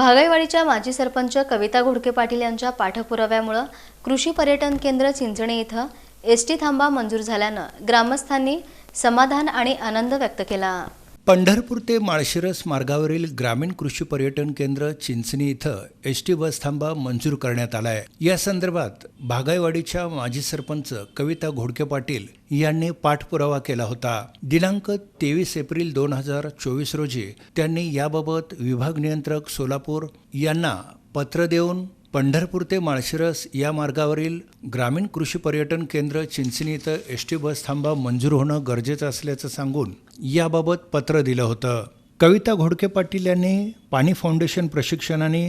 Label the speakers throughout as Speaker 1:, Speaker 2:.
Speaker 1: भागाईवाडीच्या माजी सरपंच कविता घोडके पाटील यांच्या पाठपुराव्यामुळं कृषी पर्यटन केंद्र चिंचणे इथं एस टी थांबा मंजूर झाल्यानं ग्रामस्थांनी समाधान आणि आनंद व्यक्त केला.
Speaker 2: पंढरपूर ते माळशिरस मार्गावरील ग्रामीण कृषी पर्यटन केंद्र चिंचणी इथं एस टी बस थांबा मंजूर करण्यात आला आहे या संदर्भात भागाईवाडीच्या माजी सरपंच कविता घोडके पाटील यांनी पाठपुरावा केला होता. दिनांक तेवीस एप्रिल दोन हजार चोवीस रोजी त्यांनी याबाबत विभाग नियंत्रक सोलापूर यांना पत्र देऊन पंढरपूर ते माळशिरस या मार्गावरील ग्रामीण कृषी पर्यटन केंद्र चिंचणी इथं एस टी बस थांबा मंजूर होणं गरजेचं असल्याचं सांगून याबाबत पत्र दिलं होतं. कविता घोडके पाटील यांनी पाणी फाउंडेशन प्रशिक्षणाने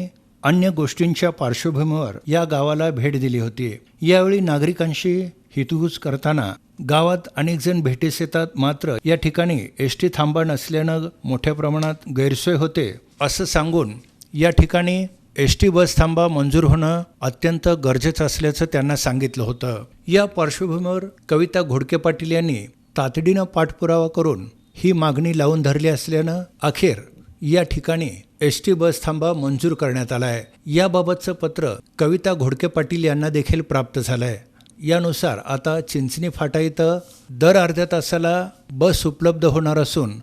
Speaker 2: अन्य गोष्टींच्या पार्श्वभूमीवर या गावाला भेट दिली होती. यावेळी नागरिकांशी हितगुज करताना गावात अनेक जण भेटीस येतात मात्र या ठिकाणी एस टी थांबा नसल्यानं मोठ्या प्रमाणात गैरसोय होते असं सांगून या ठिकाणी एस टी बस थांबा मंजूर होणं अत्यंत गरजेचं असल्याचं त्यांना सांगितलं होतं. या पार्श्वभूमीवर कविता घोडके पाटील यांनी तातडीनं पाठपुरावा करून ही मागणी लावून धरली असल्यानं अखेर या ठिकाणी एस टी बस थांबा मंजूर करण्यात आला आहे याबाबतचं पत्र कविता घोडके पाटील यांना देखील प्राप्त झालं आहे यानुसार आता चिंचणी फाटा इथं दर अर्ध्या तासाला बस उपलब्ध होणार असून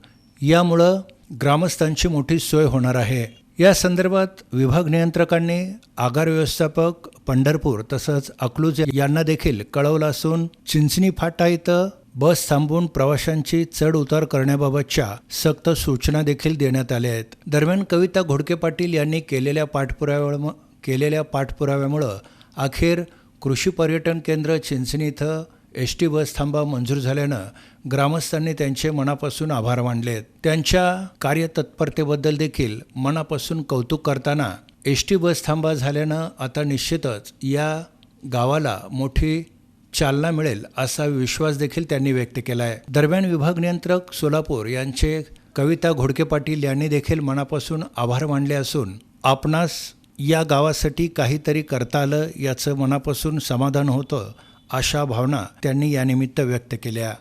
Speaker 2: यामुळं ग्रामस्थांची मोठी सोय होणार आहे. या संदर्भात विभाग नियंत्रकांनी आगार व्यवस्थापक पंढरपूर तसंच अकलूज यांना देखील कळवलं असून चिंचणी फाटा इथं बस थांबवून प्रवाशांची चढ उतार करण्याबाबतच्या सक्त सूचना देखील देण्यात आल्या आहेत. दरम्यान कविता घोडके पाटील यांनी केलेल्या पाठपुराव्या केलेल्या पाठपुराव्यामुळं अखेर कृषी पर्यटन केंद्र चिंचणी इथं एस टी बस थांबा मंजूर झाल्यानं ग्रामस्थांनी त्यांचे मनापासून आभार मानले. त्यांच्या कार्यतत्परतेबद्दल देखील मनापासून कौतुक करताना एस टी बस थांबा झाल्यानं आता निश्चितच या गावाला मोठी चालना मिळेल असा विश्वास देखील त्यांनी व्यक्त केला आहे दरम्यान विभाग नियंत्रक सोलापूर यांचे कविता घोडके पाटील यांनी देखील मनापासून आभार मानले असून आपणास या गावासाठी काहीतरी करता आलं याचं मनापासून समाधान होतं अशा भावना त्यांनी यानिमित्त व्यक्त केल्या.